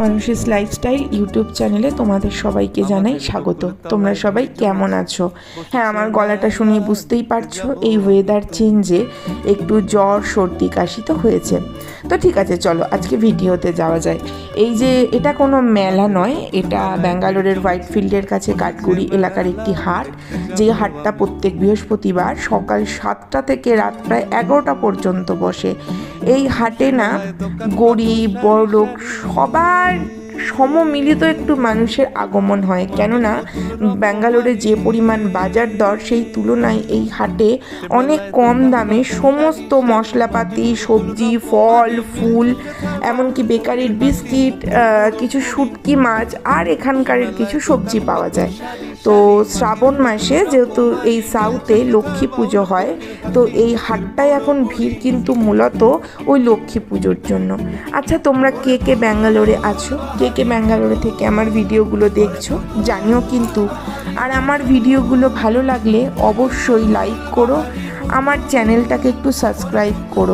মানুষের lifestyle YouTube চ্যানেলে তোমাদের সবাইকে জানাই স্বাগত। তোমরা সবাই কেমন আছো? হ্যাঁ আমার গলাটা শুনে বুঝতেই পারছ এই ওয়েদার চেঞ্জে একটু জ্বর সর্দি কাশি তো হয়েছে। তো ঠিক আছে চলো আজকে ভিডিওতে যাওয়া যায়। এই যে এটা কোনো মেলা নয় এটা ব্যাঙ্গালোরের হোয়াইট ফিল্ডের কাছে কাঠগুড়ি এলাকার একটি হাট যে হাটটা প্রত্যেক বৃহস্পতিবার সকাল সাতটা থেকে রাত প্রায় এগারোটা পর্যন্ত বসে। এই হাটে না গরিব, বড়লোক সবার সমমিলিত একটু মানুষের আগমন হয়। কেননা ব্যাঙ্গালোরে যে পরিমাণ বাজার দর, সেই তুলনায় এই হাটে অনেক কম দামে সমস্ত মশলাপাতি, সবজি, ফল, ফুল, এমনকি বেকারির বিস্কিট কিছু শুটকি মাছ আর এখানকার কিছু সবজি পাওয়া যায়। তো শ্রাবণ মাসে যেহেতু এই সাউথে লক্ষ্মী পুজো হয়, তো এই হাটটায় এখন ভিড় কিন্তু মূলত ওই লক্ষ্মী পুজোর জন্য। আচ্ছা তোমরা কে কে ব্যাঙ্গালোরে আছো? কে কে ব্যাঙ্গালোরে থেকে আমার ভিডিওগুলো দেখছ? জানিও কিন্তু। আর আমার ভিডিওগুলো ভালো লাগলে অবশ্যই লাইক করো। আমার চ্যানেলটাকে একটু সাবস্ক্রাইব করো।